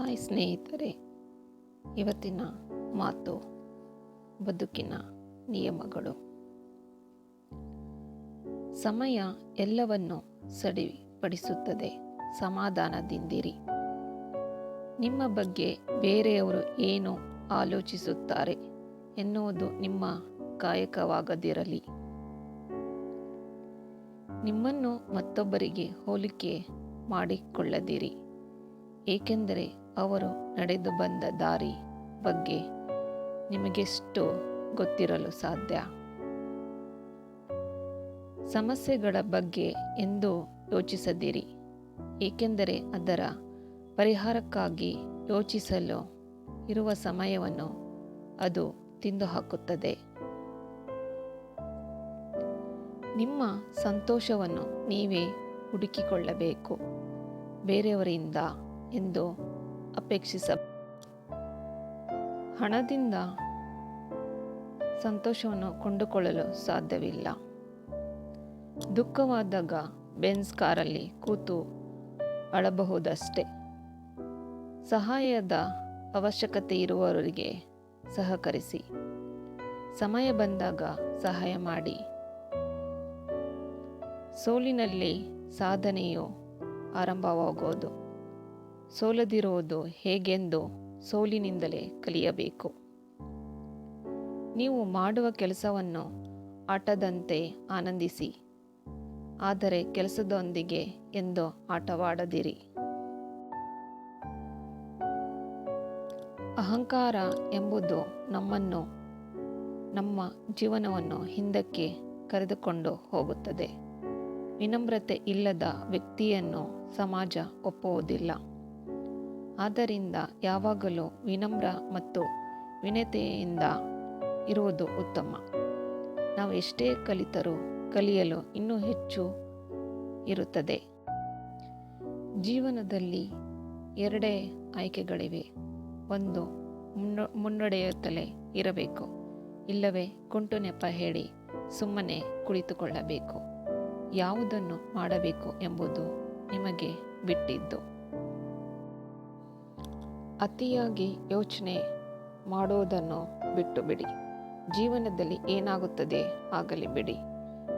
Hi ಸ್ನೇಹಿತರೆ, ಇವತ್ತಿನ ಮಾತು ಬದುಕಿನ ನಿಯಮಗಳು. ಸಮಯ ಎಲ್ಲವನ್ನು ಸಡಿಪಡಿಸುತ್ತದೆ. ಸಮಾಧಾನದಿಂದಿರಿ. ನಿಮ್ಮ ಬಗ್ಗೆ ಬೇರೆಯವರು ಏನು ಆಲೋಚಿಸುತ್ತಾರೆ ಎನ್ನುವುದು ನಿಮ್ಮ ಕಾಯಕವಾಗದಿರಲಿ. ನಿಮ್ಮನ್ನು ಮತ್ತೊಬ್ಬರಿಗೆ ಹೋಲಿಕೆ ಮಾಡಿಕೊಳ್ಳದಿರಿ. ಏಕೆಂದರೆ ಅವರು ನಡೆದು ಬಂದ ದಾರಿ ಬಗ್ಗೆ ನಿಮಗೆಷ್ಟು ಗೊತ್ತಿರಲು ಸಾಧ್ಯ? ಸಮಸ್ಯೆಗಳ ಬಗ್ಗೆ ಎಂದು ಯೋಚಿಸದಿರಿ, ಏಕೆಂದರೆ ಅದರ ಪರಿಹಾರಕ್ಕಾಗಿ ಯೋಚಿಸಲು ಇರುವ ಸಮಯವನ್ನು ಅದು ತಿಂದು ಹಾಕುತ್ತದೆ ನಿಮ್ಮ ಸಂತೋಷವನ್ನು ನೀವೇ ಹುಡುಕಿಕೊಳ್ಳಬೇಕು, ಬೇರೆಯವರಿಂದ ಎಂದು ಅಪೇಕ್ಷಿಸ ಹಣದಿಂದ ಸಂತೋಷವನ್ನು ಕೊಂಡುಕೊಳ್ಳಲು ಸಾಧ್ಯವಿಲ್ಲ. ದುಃಖವಾದಾಗ ಬೆನ್ಸ್ ಕಾರಲ್ಲಿ ಕೂತು ಅಳಬಹುದಷ್ಟೇ. ಸಹಾಯದ ಅವಶ್ಯಕತೆ ಇರುವವರಿಗೆ ಸಹಕರಿಸಿ. ಸಮಯ ಬಂದಾಗ ಸಹಾಯ ಮಾಡಿ. ಸೋಲಿನಲ್ಲಿ ಸಾಧನೆಯು ಆರಂಭವಾಗುವುದು ಸೋಲದಿರುವುದು ಹೇಗೆಂದು ಸೋಲಿನಿಂದಲೇ ಕಲಿಯಬೇಕು. ನೀವು ಮಾಡುವ ಕೆಲಸವನ್ನು ಆಟದಂತೆ ಆನಂದಿಸಿ. ಆದರೆ ಕೆಲಸದೊಂದಿಗೆ ಎಂದು ಆಟವಾಡದಿರಿ. ಅಹಂಕಾರ ಎಂಬುದು ನಮ್ಮನ್ನು, ನಮ್ಮ ಜೀವನವನ್ನು ಹಿಂದಕ್ಕೆ ಕರೆದುಕೊಂಡು ಹೋಗುತ್ತದೆ. ವಿನಮ್ರತೆ ಇಲ್ಲದ ವ್ಯಕ್ತಿಯನ್ನು ಸಮಾಜ ಒಪ್ಪುವುದಿಲ್ಲ. ಆದ್ದರಿಂದ ಯಾವಾಗಲೂ ವಿನಮ್ರ ಮತ್ತು ವಿನತೆಯಿಂದ ಇರುವುದು ಉತ್ತಮ. ನಾವು ಎಷ್ಟೇ ಕಲಿತರೂ ಕಲಿಯಲು ಇನ್ನೂ ಹೆಚ್ಚು ಇರುತ್ತದೆ. ಜೀವನದಲ್ಲಿ ಎರಡೇ ಆಯ್ಕೆಗಳಿವೆ. ಒಂದು, ಮುನ್ನ, ಮುನ್ನಡೆಯುತ್ತಲೇ ಇರಬೇಕು. ಇಲ್ಲವೇ ಕುಂಟು ನೆಪ ಹೇಳಿ ಸುಮ್ಮನೆ ಕುಳಿತುಕೊಳ್ಳಬೇಕು. ಯಾವುದನ್ನು ಮಾಡಬೇಕು ಎಂಬುದು ನಿಮಗೆ ಬಿಟ್ಟಿದ್ದು. ಅತಿಯಾಗಿ ಯೋಚನೆ ಮಾಡೋದನ್ನು ಬಿಟ್ಟು ಬಿಡಿ ಜೀವನದಲ್ಲಿ ಏನಾಗುತ್ತದೆ ಆಗಲಿ ಬಿಡಿ.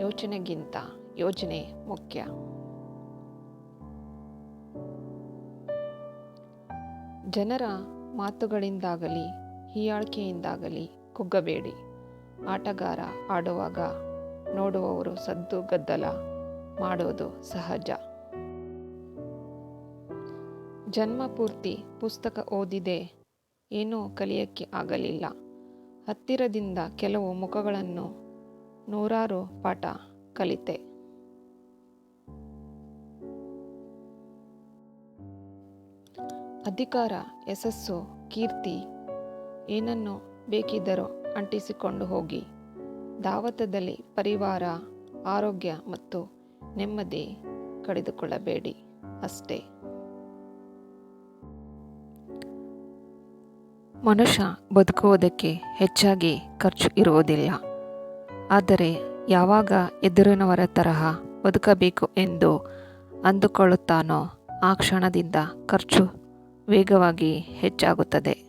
ಯೋಚನೆಗಿಂತ ಯೋಜನೆ ಮುಖ್ಯ. ಜನರ ಮಾತುಗಳಿಂದಾಗಲಿ, ಹೀಯಾಳಿಕೆಯಿಂದಾಗಲಿ ಕುಗ್ಗಬೇಡಿ. ಆಟಗಾರ ಆಡುವಾಗ ನೋಡುವವರು ಸದ್ದು ಗದ್ದಲ ಮಾಡೋದು ಸಹಜ. ಜನ್ಮ ಪೂರ್ತಿ ಪುಸ್ತಕ ಓದಿದೆ. ಏನೂ ಕಲಿಯಕ್ಕೆ ಆಗಲಿಲ್ಲ. ಹತ್ತಿರದಿಂದ ಕೆಲವು ಮುಖಗಳನ್ನು ನೂರಾರು ಪಾಠ ಕಲಿತೆ. ಅಧಿಕಾರ, ಯಶಸ್ಸು, ಕೀರ್ತಿ ಏನನ್ನು ಬೇಕಿದ್ದರೂ ಅಂಟಿಸಿಕೊಂಡು ಹೋಗಿ. ದಾವತದಲ್ಲಿ ಪರಿವಾರ, ಆರೋಗ್ಯ ಮತ್ತು ನೆಮ್ಮದಿ ಕಳೆದುಕೊಳ್ಳಬೇಡಿ ಅಷ್ಟೇ. ಮನುಷ್ಯ ಬದುಕುವುದಕ್ಕೆ ಹೆಚ್ಚಾಗಿ ಖರ್ಚು ಇರುವುದಿಲ್ಲ. ಆದರೆ ಯಾವಾಗ ಎದುರಿನವರ ತರಹ ಬದುಕಬೇಕು ಎಂದು ಅಂದುಕೊಳ್ಳುತ್ತಾನೋ ಆ ಕ್ಷಣದಿಂದ ಖರ್ಚು ವೇಗವಾಗಿ ಹೆಚ್ಚಾಗುತ್ತದೆ.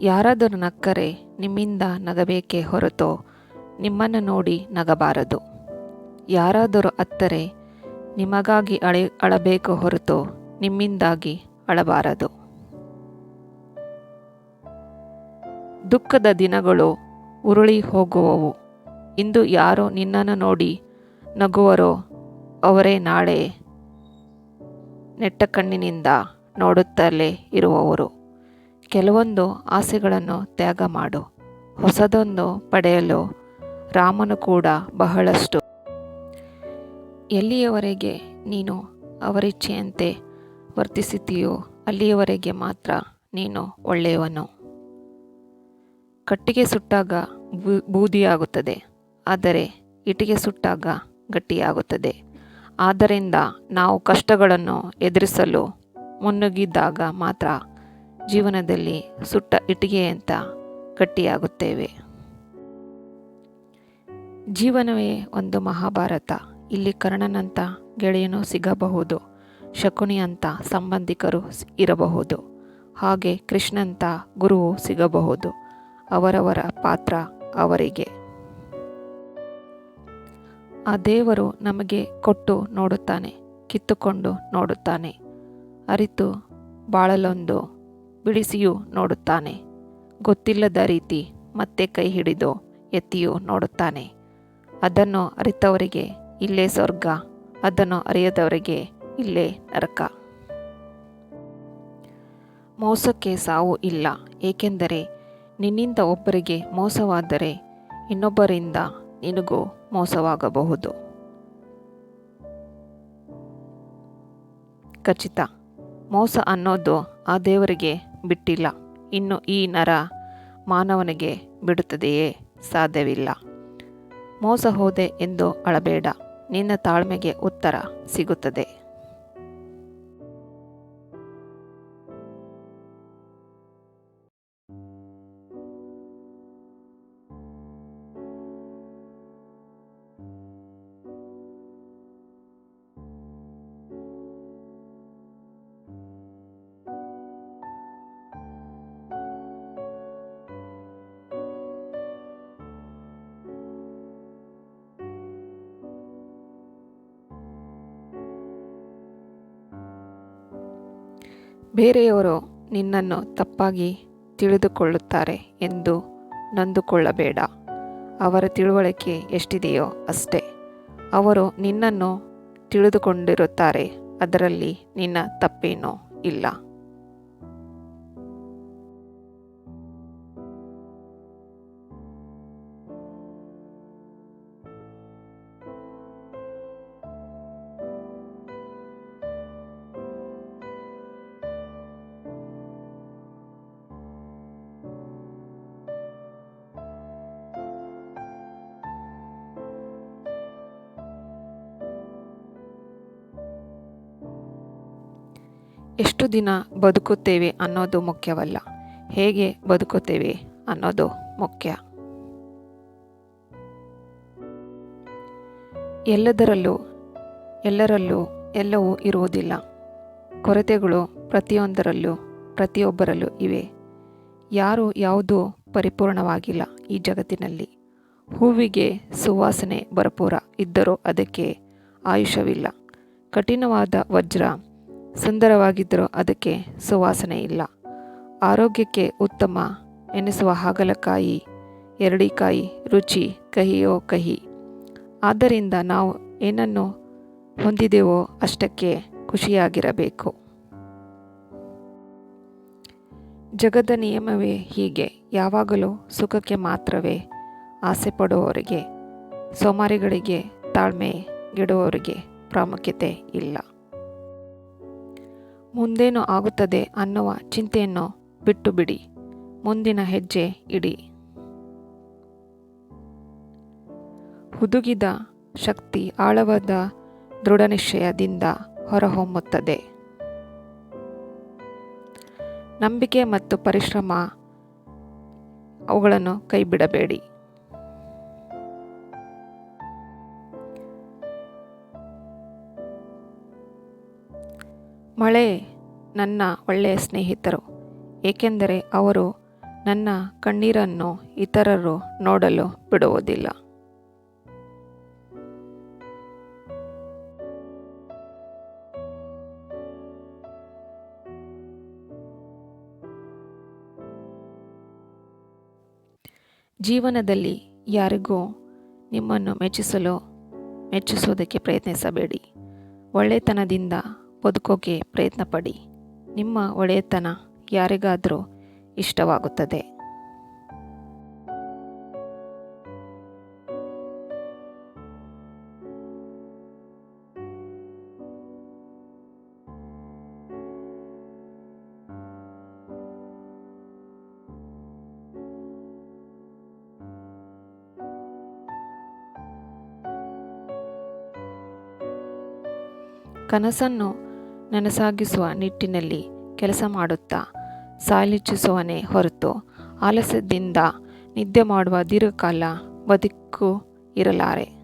ಯಾರಾದರೂ ನಕ್ಕರೆ ನಿಮ್ಮಿಂದ ನಗಬೇಕೇ ಹೊರತು ನಿಮ್ಮನ್ನು ನೋಡಿ ನಗಬಾರದು. ಯಾರಾದರೂ ಅತ್ತರೆ ನಿಮಗಾಗಿ ಅಳೆ, ಅಳಬೇಕು ಹೊರತು ನಿಮ್ಮಿಂದಾಗಿ ಅಳಬಾರದು. ದುಃಖದ ದಿನಗಳು ಉರುಳಿ ಹೋಗುವವು ಇಂದು ಯಾರು ನಿನ್ನನ್ನು ನೋಡಿ ನಗುವರೋ, ಅವರೇ ನಾಳೆ ನೆಟ್ಟ ಕಣ್ಣಿನಿಂದ ನೋಡುತ್ತಲೇ ಇರುವವರು. ಕೆಲವೊಂದು ಆಸೆಗಳನ್ನು ತ್ಯಾಗ ಮಾಡು ಹೊಸದೊಂದು ಪಡೆಯಲು ರಾಮನು ಕೂಡ ಬಹಳಷ್ಟು. ಎಲ್ಲಿಯವರೆಗೆ ನೀನು ಅವರಿಚ್ಛೆಯಂತೆ ವರ್ತಿಸುತ್ತೀಯೋ ಅಲ್ಲಿಯವರೆಗೆ ಮಾತ್ರ ನೀನು ಒಳ್ಳೆಯವನು. ಕಟ್ಟಿಗೆ ಸುಟ್ಟಾಗ ಬೂದಿಯಾಗುತ್ತದೆ. ಆದರೆ ಇಟ್ಟಿಗೆ ಸುಟ್ಟಾಗ ಗಟ್ಟಿಯಾಗುತ್ತದೆ. ಆದ್ದರಿಂದ ನಾವು ಕಷ್ಟಗಳನ್ನು ಎದುರಿಸಲು ಮುನ್ನುಗ್ಗಿದ್ದಾಗ ಮಾತ್ರ ಜೀವನದಲ್ಲಿ ಸುಟ್ಟ ಇಟ್ಟಿಗೆಯಂತ ಗಟ್ಟಿಯಾಗುತ್ತೇವೆ. ಜೀವನವೇ ಒಂದು ಮಹಾಭಾರತ. ಇಲ್ಲಿ ಕರ್ಣನಂಥ ಗೆಳೆಯನು ಸಿಗಬಹುದು ಶಕುನಿಯಂಥ ಸಂಬಂಧಿಕರು ಇರಬಹುದು. ಹಾಗೆ ಕೃಷ್ಣಂಥ ಗುರುವು ಸಿಗಬಹುದು. ಅವರವರ ಪಾತ್ರ ಅವರಿಗೆ. ಆ ದೇವರು ನಮಗೆ ಕೊಟ್ಟು ನೋಡುತ್ತಾನೆ, ಕಿತ್ತುಕೊಂಡು ನೋಡುತ್ತಾನೆ, ಅರಿತು ಬಾಳಲೊಂದು ಬಿಡಿಸಿಯೂ ನೋಡುತ್ತಾನೆ, ಗೊತ್ತಿಲ್ಲದ ರೀತಿ ಮತ್ತೆ ಕೈ ಹಿಡಿದು ಎತ್ತಿಯೂ ನೋಡುತ್ತಾನೆ. ಅದನ್ನು ಅರಿತವರಿಗೆ ಇಲ್ಲೇ ಸ್ವರ್ಗ, ಅದನ್ನು ಅರಿಯದವರಿಗೆ ಇಲ್ಲೇ ನರಕ. ಮೋಸಕ್ಕೆ ಸಾವು ಇಲ್ಲ, ಏಕೆಂದರೆ ನಿನ್ನಿಂದ ಒಬ್ಬರಿಗೆ ಮೋಸವಾದರೆ ಇನ್ನೊಬ್ಬರಿಂದ ನಿನಗೂ ಮೋಸವಾಗಬಹುದು. ಖಚಿತ. ಮೋಸ ಅನ್ನೋದು ಆ ದೇವರಿಗೆ ಬಿಟ್ಟಿಲ್ಲ. ಇನ್ನು ಈ ನರ ಮಾನವನಿಗೆ ಬಿಡುತ್ತದೆಯೇ? ಸಾಧ್ಯವಿಲ್ಲ. ಮೋಸ ಹೋದೆ ಎಂದು ಅಳಬೇಡ. ನಿನ್ನ ತಾಳ್ಮೆಗೆ ಉತ್ತರ ಸಿಗುತ್ತದೆ. ಬೇರೆಯವರು ನಿನ್ನನ್ನು ತಪ್ಪಾಗಿ ತಿಳಿದುಕೊಳ್ಳುತ್ತಾರೆ ಎಂದು ನಂದುಕೊಳ್ಳಬೇಡ. ಅವರ ತಿಳುವಳಿಕೆ ಎಷ್ಟಿದೆಯೋ ಅಷ್ಟೇ. ಅವರು ನಿನ್ನನ್ನು ತಿಳಿದುಕೊಂಡಿರುತ್ತಾರೆ, ಅದರಲ್ಲಿ ನಿನ್ನ ತಪ್ಪೇನೋ ಇಲ್ಲ. ಎಷ್ಟು ದಿನ ಬದುಕುತ್ತೇವೆ ಅನ್ನೋದು ಮುಖ್ಯವಲ್ಲ. ಹೇಗೆ ಬದುಕುತ್ತೇವೆ ಅನ್ನೋದು ಮುಖ್ಯ. ಎಲ್ಲದರಲ್ಲೂ, ಎಲ್ಲರಲ್ಲೂ ಎಲ್ಲವೂ ಇರುವುದಿಲ್ಲ. ಕೊರತೆಗಳು ಪ್ರತಿಯೊಂದರಲ್ಲೂ, ಪ್ರತಿಯೊಬ್ಬರಲ್ಲೂ ಇವೆ. ಯಾರು ಯಾವುದೂ ಪರಿಪೂರ್ಣವಾಗಿಲ್ಲ ಈ ಜಗತ್ತಿನಲ್ಲಿ. ಹೂವಿಗೆ ಸುವಾಸನೆ ಭರಪೂರ ಇದ್ದರೂ ಅದಕ್ಕೆ ಆಯುಷ್ಯವಿಲ್ಲ. ಕಠಿಣವಾದ ವಜ್ರ ಸುಂದರವಾಗಿದ್ದರೂ ಅದಕ್ಕೆ ಸುವಾಸನೆ ಇಲ್ಲ. ಆರೋಗ್ಯಕ್ಕೆ ಉತ್ತಮ ಎನಿಸುವ ಹಾಗಲಕಾಯಿ, ಎರಡಿಕಾಯಿ, ರುಚಿ, ಕಹಿಯೋ ಕಹಿ. ಆದ್ದರಿಂದ ನಾವು ಏನನ್ನು ಹೊಂದಿದೆವೋ ಅಷ್ಟಕ್ಕೆ ಖುಷಿಯಾಗಿರಬೇಕು. ಜಗದ ನಿಯಮವೇ ಹೀಗೆ, ಯಾವಾಗಲೂ ಸುಖಕ್ಕೆ ಮಾತ್ರವೇ ಆಸೆ ಪಡುವವರಿಗೆ, ಸೋಮಾರಿಗಳಿಗೆ ತಾಳ್ಮೆ ಗೆಡುವವರಿಗೆ ಪ್ರಾಮುಖ್ಯತೆ ಇಲ್ಲ. ಮುಂದೇನು ಆಗುತ್ತದೆ ಅನ್ನುವ ಚಿಂತೆಯನ್ನು ಬಿಟ್ಟು ಬಿಡಿ ಮುಂದಿನ ಹೆಜ್ಜೆ ಇಡಿ. ಹುದುಗಿದ ಶಕ್ತಿ ಆಳವಾದ ದೃಢನಿಶ್ಚಯದಿಂದ ಹೊರಹೊಮ್ಮುತ್ತದೆ. ನಂಬಿಕೆ ಮತ್ತು ಪರಿಶ್ರಮ ಅವುಗಳನ್ನು ಕೈಬಿಡಬೇಡಿ. ಮಳೆ ನನ್ನ ಒಳ್ಳೆಯ ಸ್ನೇಹಿತರು, ಏಕೆಂದರೆ ಅವರು ನನ್ನ ಕಣ್ಣೀರನ್ನು ಇತರರು ನೋಡಲು ಬಿಡುವುದಿಲ್ಲ. ಜೀವನದಲ್ಲಿ ಯಾರಿಗೂ ನಿಮ್ಮನ್ನು ಮೆಚ್ಚಿಸಲು ಮೆಚ್ಚಿಸೋದಕ್ಕೆ ಪ್ರಯತ್ನಿಸಬೇಡಿ. ಒಳ್ಳೆತನದಿಂದ ಬದುಕೋಕೆ ಪ್ರಯತ್ನ ಪಡಿ ನಿಮ್ಮ ಒಳ್ಳೆಯತನ ಯಾರಿಗಾದರೂ ಇಷ್ಟವಾಗುತ್ತದೆ. ಕನಸನ್ನು ನನಸಾಗಿಸುವ ನಿಟ್ಟಿನಲ್ಲಿ ಕೆಲಸ ಮಾಡುತ್ತಾ ಸಾಲಿಚ್ಚಿಸುವನೇ ಹೊರತು ಆಲಸ್ಯದಿಂದ ನಿದ್ದೆ ಮಾಡುವ ದೀರ್ಘಕಾಲ ಬದುಕು ಇರಲಾರೆ.